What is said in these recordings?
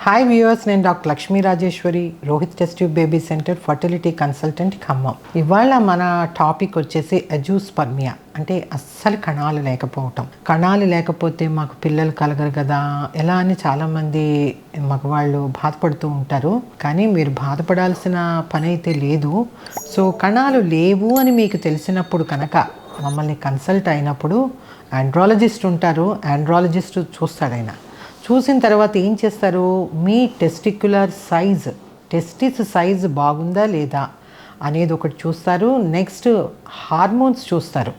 Hi viewers నేను doctor Lakshmi Rajeswari Rohit test tube baby centre fertility consultant Khammam. ఇవాళ మన topic వచ్చేసి azoospermia అంటే అస్సలు కణాలు లేకపోవటం. కణాలు లేకపోతే మాకు పిల్లలు కలగరు కదా ఎలా అని చాలామంది మగవాళ్ళు బాధపడుతూ ఉంటారు. కానీ మీరు బాధపడాల్సిన పని అయితే లేదు. సో కణాలు లేవు అని మీకు తెలిసినప్పుడు కనుక మమ్మల్ని కన్సల్ట్ అయినప్పుడు ఆండ్రాలజిస్ట్ ఉంటారు. ఆండ్రాలజిస్ట్ చూస్తాడు ఆయన. చూసిన తర్వాత ఏం చేస్తారు? మీ టెస్టిక్యులర్ సైజ్ టెస్టిస్ సైజ్ బాగుందా లేదా అనేది ఒకటి చూస్తారు. నెక్స్ట్ హార్మోన్స్ చూస్తారు.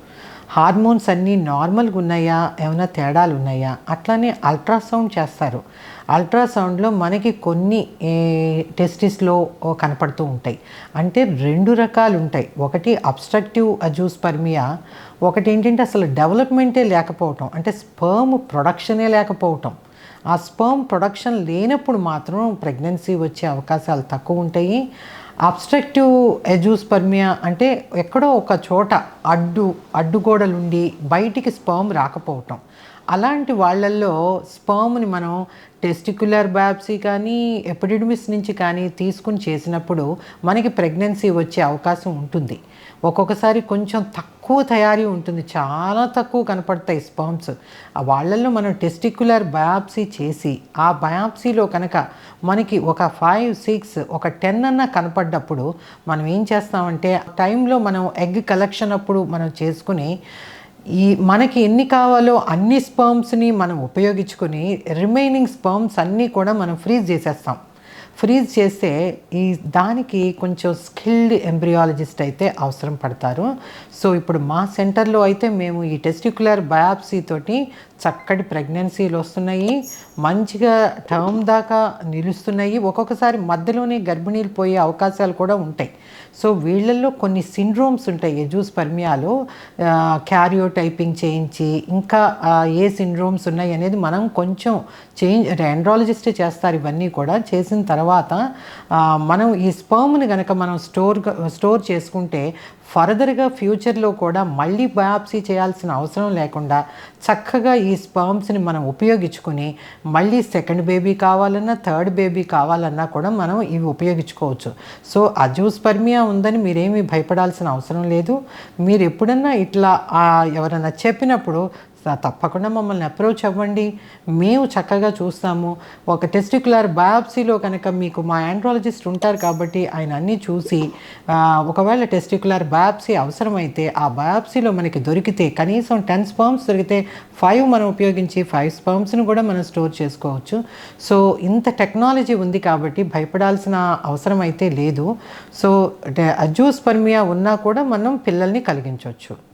హార్మోన్స్ అన్నీ నార్మల్గా ఉన్నాయా? ఏమైనా తేడాలు ఉన్నాయా? అట్లానే అల్ట్రాసౌండ్ చేస్తారు. అల్ట్రాసౌండ్లో మనకి కొన్ని టెస్టిస్లో కనపడుతూ ఉంటాయి. అంటే రెండు రకాలు ఉంటాయి. ఒకటి అబ్స్ట్రక్టివ్ అజూస్పర్మియా ఒకటి ఏంటంటే అసలు డెవలప్మెంటే లేకపోవటం. అంటే స్పర్మ్ ప్రొడక్షనే లేకపోవటం. ఆ స్పర్మ్ ప్రొడక్షన్ లేనప్పుడు మాత్రం ప్రెగ్నెన్సీ వచ్చే అవకాశాలు తక్కువ ఉంటాయి. అబ్స్ట్రక్టివ్ ఎజూస్పర్మియా అంటే ఎక్కడో ఒక చోట అడ్డు అడ్డుగోడలుండి బయటికి స్పర్మ్ రాకపోవటం. అలాంటి వాళ్ళల్లో స్పర్మ్ని మనం టెస్టిక్యులర్ బయాప్సీ కానీ ఎపిడిడమిస్ నుంచి కానీ తీసుకుని చేసినప్పుడు మనకి ప్రెగ్నెన్సీ వచ్చే అవకాశం ఉంటుంది. ఒక్కొక్కసారి కొంచెం తక్కువ తక్కువ తయారీ ఉంటుంది. చాలా తక్కువ కనపడతాయి స్పర్మ్స్. వాళ్ళల్లో మనం టెస్టిక్యులర్ బయాప్సీ చేసి ఆ బయాప్సీలో కనుక మనకి ఒక ఫైవ్ సిక్స్ ఒక టెన్ అన్న కనపడ్డప్పుడు మనం ఏం చేస్తామంటే టైంలో మనం ఎగ్ కలెక్షన్ అప్పుడు మనం చేసుకుని ఈ మనకి ఎన్ని కావాలో అన్ని స్పర్మ్స్ని మనం ఉపయోగించుకొని రిమైనింగ్ స్పర్మ్స్ అన్నీ కూడా మనం ఫ్రీజ్ చేసేస్తాం. ఫ్రీజ్ చేస్తే ఈ దానికి కొంచెం స్కిల్డ్ ఎంబ్రియాలజిస్ట్ అయితే అవసరం పడతారు. సో ఇప్పుడు మా సెంటర్లో అయితే మేము ఈ టెస్టిక్యులర్ బయాప్సీ తోటి చక్కటి ప్రెగ్నెన్సీలు వస్తున్నాయి. మంచిగా టర్మ్ దాకా నిలుస్తున్నాయి. ఒక్కొక్కసారి మధ్యలోనే గర్భిణీలు పోయే అవకాశాలు కూడా ఉంటాయి. సో వీళ్ళల్లో కొన్ని సిండ్రోమ్స్ ఉంటాయి ఎజూస్ పర్మియాలో. క్యారియో టైపింగ్ చేయించి ఇంకా ఏ సిండ్రోమ్స్ ఉన్నాయి అనేది మనం కొంచెం చేంజ్ ఎండ్రాలజిస్ట్ చేస్తారు ఇవన్నీ కూడా. చేసిన తర్వాత తర్వాత మనం ఈ స్పర్మ్ని కనుక మనం స్టోర్ స్టోర్ చేసుకుంటే ఫర్దర్గా ఫ్యూచర్లో కూడా మళ్ళీ బయాప్సీ చేయాల్సిన అవసరం లేకుండా చక్కగా ఈ స్పర్మ్స్ని మనం ఉపయోగించుకుని మళ్ళీ సెకండ్ బేబీ కావాలన్నా థర్డ్ బేబీ కావాలన్నా కూడా మనం ఇవి ఉపయోగించుకోవచ్చు. సో అజూస్పర్మియా ఉందని మీరేమీ భయపడాల్సిన అవసరం లేదు. మీరు ఎప్పుడన్నా ఇట్లా ఎవరైనా చెప్పినప్పుడు తప్పకుండా మమ్మల్ని అప్రోచ్ అవ్వండి. మేము చక్కగా చూస్తాము. ఒక టెస్టిక్యులర్ బయాప్సీలో కనుక మీకు మా యాండ్రాలజిస్ట్ ఉంటారు కాబట్టి ఆయన అన్నీ చూసి ఒకవేళ టెస్టిక్యులర్ బయాప్సీ అవసరమైతే ఆ బయాప్సీలో మనకి దొరికితే కనీసం టెన్ స్పర్మ్స్ దొరికితే ఫైవ్ మనం ఉపయోగించి ఫైవ్ స్పర్మ్స్ని కూడా మనం స్టోర్ చేసుకోవచ్చు. సో ఇంత టెక్నాలజీ ఉంది కాబట్టి భయపడాల్సిన అవసరం అయితే లేదు. సో అజూస్పర్మియా ఉన్నా కూడా మనం పిల్లల్ని కలిగించవచ్చు